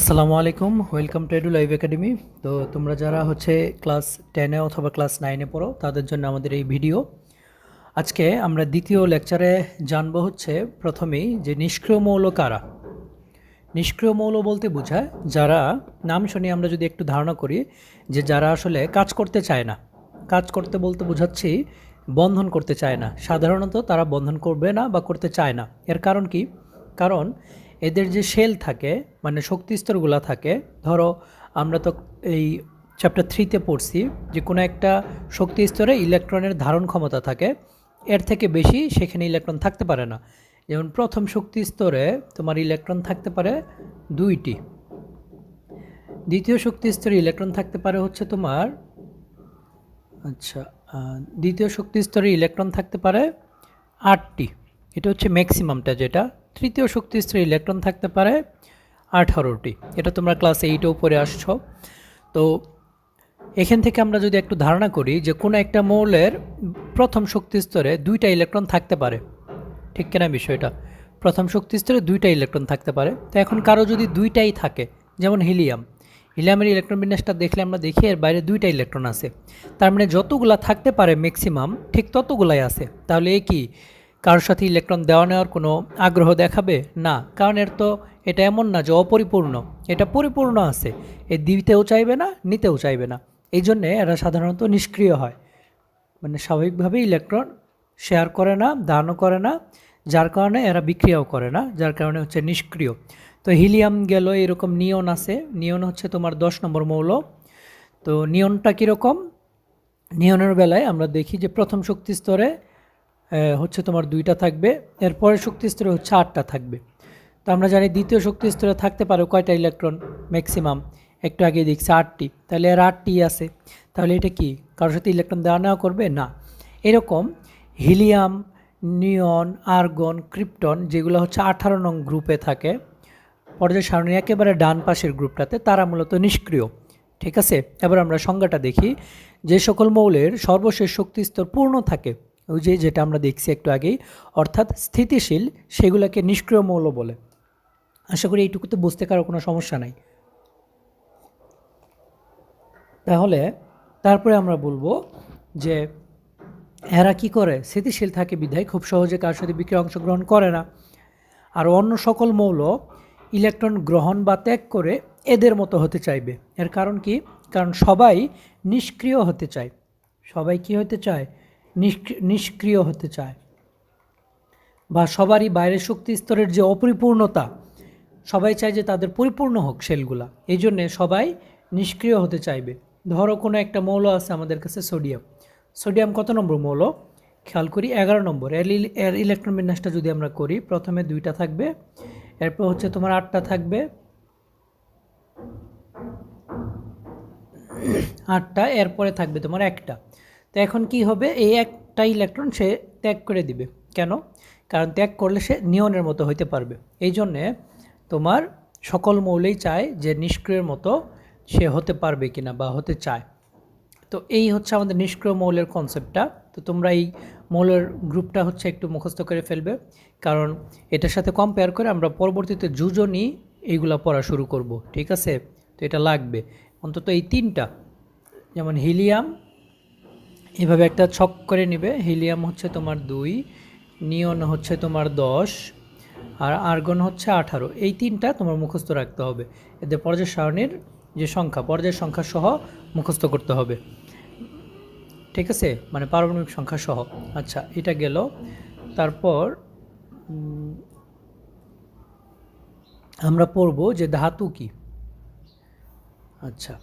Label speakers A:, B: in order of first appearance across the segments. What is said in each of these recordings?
A: আসসালামু আলাইকুম welcome to edu live academy তো তোমরা যারা হচ্ছে ক্লাস টেনে অথবা ক্লাস নাইনে পড়ো, তাদের জন্য আমাদের এই ভিডিও আজকে আমরা দ্বিতীয় লেকচারে জানব হচ্ছে প্রথমেই যে নিষ্ক্রিয় মৌল কারা। নিষ্ক্রিয় মৌল বলতে বোঝায় যারা, নাম শুনে আমরা যদি একটু ধারণা করি, যে যারা আসলে কাজ করতে চায় না। কাজ করতে বলতে বোঝাচ্ছি, বন্ধন করতে চায় না। সাধারণত তারা বন্ধন করবে না বা করতে চায় না। এর কারণ কি? কারণ এদের যে শেল থাকে মানে শক্তি স্তরগুলো থাকে, ধরো আমরা তো এই চ্যাপ্টার থ্রিতে পড়ছি যে কোনো একটা শক্তি স্তরে ইলেকট্রনের ধারণ ক্ষমতা থাকে, এর থেকে বেশি সেখানে ইলেকট্রন থাকতে পারে না। যেমন প্রথম শক্তি স্তরে তোমার ইলেকট্রন থাকতে পারে দুইটি। দ্বিতীয় শক্তি স্তরে ইলেকট্রন থাকতে পারে হচ্ছে তোমার আচ্ছা দ্বিতীয় শক্তি স্তরে ইলেকট্রন থাকতে পারে আটটি। এটা হচ্ছে ম্যাক্সিমামটা যেটা। তৃতীয় শক্তি স্তরে ইলেকট্রন থাকতে পারে আঠারোটি। এটা তোমরা ক্লাস এইটেও পড়ে আসছো। তো এখান থেকে আমরা যদি একটু ধারণা করি যে কোনো একটা মৌলের প্রথম শক্তি স্তরে দুইটা ইলেকট্রন থাকতে পারে। ঠিক কিনা বিষয়টা? প্রথম শক্তি স্তরে দুইটা ইলেকট্রন থাকতে পারে। তো এখন কারও যদি দুইটাই থাকে, যেমন হিলিয়াম, হিলিয়ামের ইলেকট্রন বিন্যাসটা দেখলে আমরা দেখি এর বাইরে দুইটা ইলেকট্রন আছে। তার মানে যতগুলা থাকতে পারে ম্যাক্সিমাম ঠিক ততগুলাই আছে। তাহলে এ কি? কারোর সাথে ইলেকট্রন দেওয়া নেওয়ার কোনো আগ্রহ দেখাবে? না, কারণ এর তো এটা এমন না যে অপরিপূর্ণ। এটা পরিপূর্ণ আছে। এ দিতেও চাইবে না, নিতেও চাইবে না। এই জন্যে এরা সাধারণত নিষ্ক্রিয় হয়। মানে স্বাভাবিকভাবে ইলেকট্রন শেয়ার করে না, দানও করে না, যার কারণে এরা বিক্রিয়াও করে না, যার কারণে হচ্ছে নিষ্ক্রিয়। তো হিলিয়াম গেল, এরকম নিয়ন আছে। নিয়ন হচ্ছে তোমার দশ নম্বর মৌল। তো নিয়নটা কীরকম? নিয়নের বেলায় আমরা দেখি যে প্রথম শক্তি স্তরে হচ্ছে তোমার দুইটা থাকবে এরপরের শক্তি স্তরে হচ্ছে আটটা থাকবে। তো আমরা জানি দ্বিতীয় শক্তি স্তরে থাকতে পারো কয়টা ইলেকট্রন ম্যাক্সিমাম একটু আগে দেখছি আটটি। তাহলে এর আটটি আছে। তাহলে এটা কি? কারোর সাথে ইলেকট্রন দেওয়া নেওয়া করবে? না। এরকম হিলিয়াম নিয়ন আর্গন ক্রিপ্টন যেগুলো হচ্ছে আঠারো নং গ্রুপে থাকে, পর্যায় সারণী একেবারে ডান পাশের গ্রুপটাতে তারা মূলত নিষ্ক্রিয়। ঠিক আছে? এবার আমরা সংজ্ঞাটা দেখি। যে সকল মৌলের সর্বশেষ শক্তি স্তর পূর্ণ থাকে ওই যে যেটা আমরা দেখছি একটু আগেই, অর্থাৎ স্থিতিশীল সেগুলোকে নিষ্ক্রিয় মৌল বলে। আশা করি এইটুকুতে বুঝতে কারও কোনো সমস্যা নাই। তাহলে তারপরে আমরা বলব যে এরা কি করে? স্থিতিশীল থাকে বিধায়, খুব সহজে কার সাথে বিক্রিয়া অংশগ্রহণ করে না। আর অন্য সকল মৌল ইলেকট্রন গ্রহণ বা ত্যাগ করে এদের মতো হতে চাইবে। এর কারণ কি? কারণ সবাই নিষ্ক্রিয় হতে চায়। সবাই কি হতে চায়? নিষ্ক্রিয় হতে চায় বা সবারই বাইরের শক্তি স্তরের যে অপরিপূর্ণতা, সবাই চায় যে তাদের পরিপূর্ণ হোক সেলগুলা। এই জন্যে সবাই নিষ্ক্রিয় হতে চাইবে। ধরো কোনো একটা মৌল আছে আমাদের কাছে, সোডিয়াম। সোডিয়াম কত নম্বর মৌল? খেয়াল করি, এগারো নম্বর। এর ইলেকট্রন বিন্যাসটা যদি আমরা করি, প্রথমে দুইটা থাকবে, এরপর হচ্ছে তোমার আটটা থাকবে। আটটা, এরপরে থাকবে তোমার একটা। তো এখন কি হবে? এই একটা ইলেকট্রন সে ত্যাগ করে দিবে। কেন? কারণ ত্যাগ করলে সে নিয়নের মতো হইতে পারবে। এই জন্যে তোমার সকল মৌলেই চায় যে নিষ্ক্রিয়ের মতো সে হতে পারবে কিনা বা হতে চায়। তো এই হচ্ছে আমাদের নিষ্ক্রিয় মৌলের কনসেপ্টটা তো তোমরা এই মৌলের গ্রুপটা হচ্ছে একটু মুখস্থ করে ফেলবে। কারণ এটার সাথে কম্পেয়ার করে আমরা পরবর্তীতে যুজনই এইগুলা পড়া শুরু করব। ঠিক আছে? তো এটা লাগবে। অন্তত এই তিনটা, যেমন হিলিয়াম এভাবে একটা ছক করে নেবে। হিলিয়াম হচ্ছে তোমার দুই, নিয়ন হচ্ছে তোমার দশ, আর আর্গন হচ্ছে আঠারো। এই তিনটা তোমার মুখস্থ রাখতে হবে। এদের পর্যায় সারণীর যে সংখ্যা, পর্যায় সংখ্যা সহ মুখস্থ করতে হবে। ঠিক আছে? মানে পারমাণবিক সংখ্যা সহ। আচ্ছা এটা গেল। তারপর আমরা পড়ব যে ধাতু কি? আচ্ছা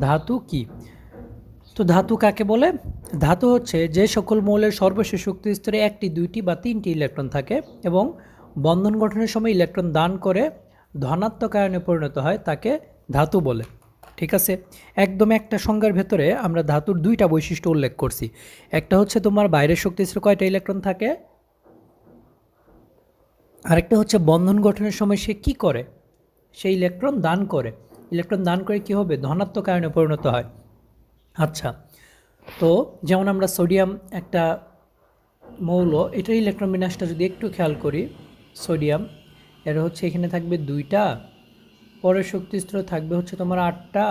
A: ধাতু কি? তো ধাতু কাকে বলে? ধাতু হচ্ছে যে সকল মৌলের সর্বশেষ শক্তি স্তরে একটি, দুইটি বা তিনটি ইলেকট্রন থাকে এবং বন্ধন গঠনের সময় ইলেকট্রন দান করে ধনাত্মক আয়নে পরিণত হয় তাকে ধাতু বলে। ঠিক আছে? একদম একটা সংজ্ঞার ভেতরে আমরা ধাতুর দুইটা বৈশিষ্ট্য উল্লেখ করছি। একটা হচ্ছে তোমার বাইরের শক্তি স্তরে কয়টা ইলেকট্রন থাকে? আরেকটা হচ্ছে বন্ধন গঠনের সময় সে কি করে? সে ইলেকট্রন দান করে। ইলেকট্রন দান করে কি হবে? ধনাত্মক আয়নে পরিণত হয়। আচ্ছা তো যেমন আমরা সোডিয়াম একটা মৌল এটার ইলেকট্রন বিন্যাসটা যদি একটু খেয়াল করি, সোডিয়াম, এর হচ্ছে এখানে থাকবে দুইটা, পরের শক্তি স্তর থাকবে হচ্ছে তোমার আটটা,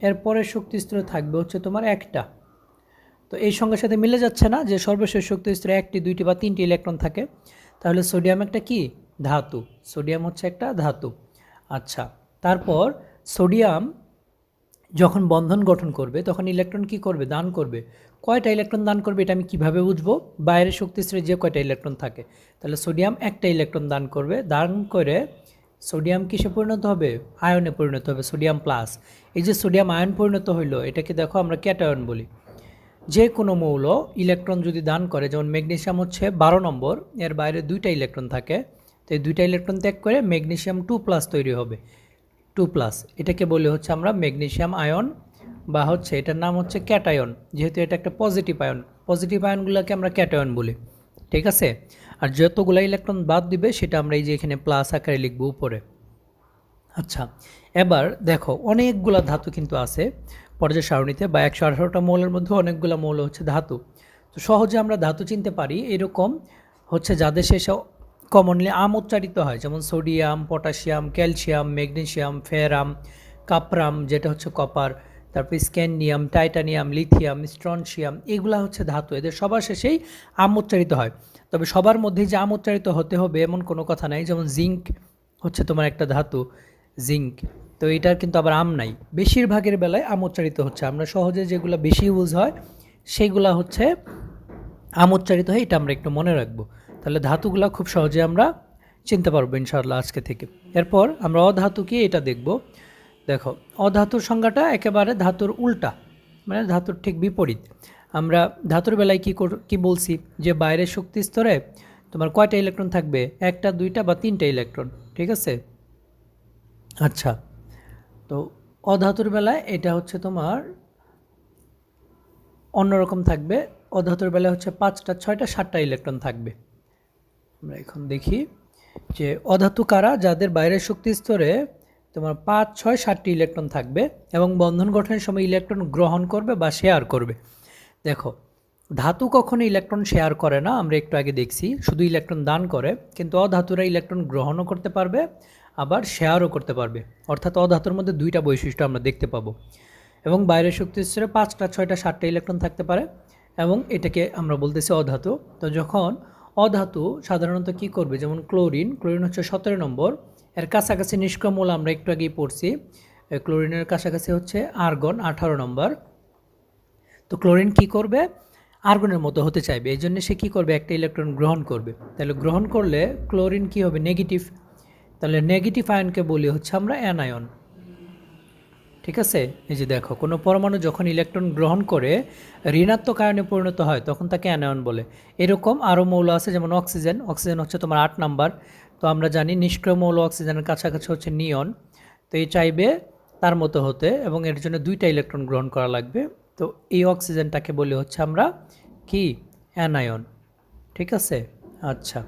A: এর পরের শক্তি স্তর থাকবে হচ্ছে তোমার একটা। তো এই সঙ্গের সাথে মিলে যাচ্ছে না যে সর্বশেষ শক্তি স্তরে একটি, দুইটি বা তিনটি ইলেকট্রন থাকে। তাহলে সোডিয়াম একটা কি? ধাতু। সোডিয়াম হচ্ছে একটা ধাতু। আচ্ছা তারপর সোডিয়াম যখন বন্ধন গঠন করবে, তখন ইলেকট্রন কি করবে? দান করবে। কয়টা ইলেকট্রন দান করবে এটা আমি কীভাবে বুঝব? বাইরের শক্তিস্তরে যে কয়টা ইলেকট্রন থাকে। তাহলে সোডিয়াম একটা ইলেকট্রন দান করবে। দান করে সোডিয়াম কিসে পরিণত হবে? আয়নে পরিণত হবে সোডিয়াম প্লাস এই যে সোডিয়াম আয়ন পরিণত হইল, এটাকে দেখো আমরা ক্যাটায়ন বলি। যে কোনো মৌল ইলেকট্রন যদি দান করে, যেমন ম্যাগনেশিয়াম হচ্ছে বারো নম্বর, এর বাইরে দুইটা ইলেকট্রন থাকে। তো এই দুইটা ইলেকট্রন ত্যাগ করে ম্যাগনেশিয়াম টু প্লাস তৈরি হবে। Two plus. এটাকে বলে হচ্ছে আমরা ম্যাগনেসিয়াম আয়ন বা হচ্ছে এটার নাম হচ্ছে ক্যাটায়ন। যেহেতু এটা একটা পজিটিভ আয়ন, পজিটিভ আয়নগুলোকে আমরা ক্যাটায়ন বলি, ঠিক আছে? আর যতগুলো ইলেকট্রন বাদ দিবে, সেটা আমরা এই যে এখানে প্লাস আকারে লিখব উপরে। আচ্ছা এবার দেখো, অনেকগুলা ধাতু কিন্তু আছে পর্যায় সারণীতে, বা একশো আঠারোটা মৌলের মধ্যে অনেকগুলো মৌল হচ্ছে ধাতু। তো সহজে আমরা ধাতু চিনতে পারি, এরকম হচ্ছে যাদের শেষে কমনলি আম উচ্চারিত হয়, যেমন sodium, potassium, calcium magnesium ferrum, cuprum, যেটা হচ্ছে কপার, তারপর স্ক্যান্ডিয়াম, টাইটানিয়াম, লিথিয়াম, স্ট্রনশিয়াম, এগুলা হচ্ছে ধাতু। এদের সবার শেষেই আম উচ্চারিত হয়। তবে সবার মধ্যেই যে আম উচ্চারিত হতে হবে এমন কোনো কথা নাই, যেমন জিঙ্ক হচ্ছে তোমার একটা ধাতু, জিঙ্ক। তো এটার কিন্তু আবার আম নাই। বেশিরভাগের বেলায় আম উচ্চারিত হচ্ছে। আমরা সহজে যেগুলো বেশি ইউজ হয় সেইগুলা হচ্ছে আম উচ্চারিত হয়, এটা আমরা একটু মনে রাখব। তাহলে ধাতুগুলো খুব সহজে আমরা চিনতে পারব ইনশাআল্লাহ আজকে থেকে। এরপর আমরা অধাতু কি এটা দেখব। দেখো, অধাতুর সংজ্ঞাটা একেবারে ধাতুর উল্টা মানে ধাতুর ঠিক বিপরীত। আমরা ধাতুর বেলায় কী কী বলছি? যে বাইরের শক্তি স্তরে তোমার কয়টা ইলেকট্রন থাকবে? একটা, দুইটা বা তিনটা ইলেকট্রন, ঠিক আছে? আচ্ছা তো অধাতুর বেলায় এটা হচ্ছে তোমার অন্যরকম থাকবে। অধাতুর বেলায় হচ্ছে পাঁচটা, ছয়টা, সাতটা ইলেকট্রন থাকবে। আমরা এখন দেখি যে অধাতু কারা, যাদের বাইরের শক্তি স্তরে তোমার পাঁচ, ছয়, সাতটি ইলেকট্রন থাকবে এবং বন্ধন গঠনের সময় ইলেকট্রন গ্রহণ করবে বা শেয়ার করবে। দেখো, ধাতু কখনো ইলেকট্রন শেয়ার করে না, আমরা একটু আগে দেখছি, শুধু ইলেকট্রন দান করে, কিন্তু অধাতুরা ইলেকট্রন গ্রহণও করতে পারবে, আবার শেয়ারও করতে পারবে। অর্থাৎ অধাতুর মধ্যে দুইটা বৈশিষ্ট্য আমরা দেখতে পাবো। এবং বাইরের শক্তি স্তরে পাঁচটা, ছয়টা, সাতটা ইলেকট্রন থাকতে পারে, এবং এটাকে আমরা বলতেছি অধাতু। তো যখন অধাতু সাধারণত কি করবে? যেমন ক্লোরিন ক্লোরিন হচ্ছে সতেরো নম্বর। এর কাছাকাছি নিষ্ক্রমূল আমরা একটু আগেই পড়ছি। ক্লোরিনের কাছাকাছি হচ্ছে আর্গন, আঠারো নম্বর। তো ক্লোরিন কি করবে? আর্গনের মতো হতে চাইবে। এই জন্য সে কী করবে? একটা ইলেকট্রন গ্রহণ করবে। তাহলে গ্রহণ করলে ক্লোরিন কি হবে? নেগেটিভ। তাহলে নেগেটিভ আয়নকে বলি হচ্ছে আমরা অ্যানায়ন। ঠিক আছে? এই যে দেখো, কোনো পরমাণু যখন ইলেকট্রন গ্রহণ করে, ঋণাত্মক আয়নে পরিণত হয়, তখন তাকে অ্যানায়ন বলে। এরকম আরও মৌল আছে, যেমন অক্সিজেন। অক্সিজেন হচ্ছে তোমার আট নাম্বার। তো আমরা জানি নিষ্ক্রিয় মৌল অক্সিজেনের কাছাকাছি হচ্ছে নিয়ন। তো এই চাইবে তার মতো হতে এবং এর জন্য দুইটা ইলেকট্রন গ্রহণ করা লাগবে। তো এই অক্সিজেনটাকে বলি হচ্ছে আমরা কি? অ্যানায়ন। ঠিক আছে? আচ্ছা।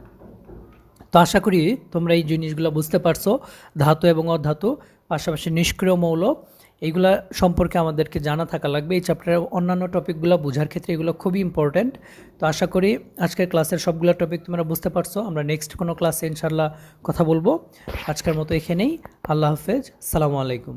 A: তো আশা করি তোমরা এই জিনিসগুলো বুঝতে পারছ, ধাতু এবং অধাতু, পাশাপাশি নিষ্ক্রিয় মৌল। এইগুলা সম্পর্কে আমাদেরকে জানা থাকা লাগবে। এই চ্যাপ্টারের অন্যান্য টপিকগুলো বোঝার ক্ষেত্রে এগুলো খুবই ইম্পর্ট্যান্ট তো আশা করি আজকের ক্লাসের সবগুলো টপিক তোমরা বুঝতে পারছ। আমরা নেক্সট কোনো ক্লাসে ইনশাল্লাহ কথা বলব। আজকের মতো এখানেই। আল্লাহ হাফেজ। সালামু আলাইকুম।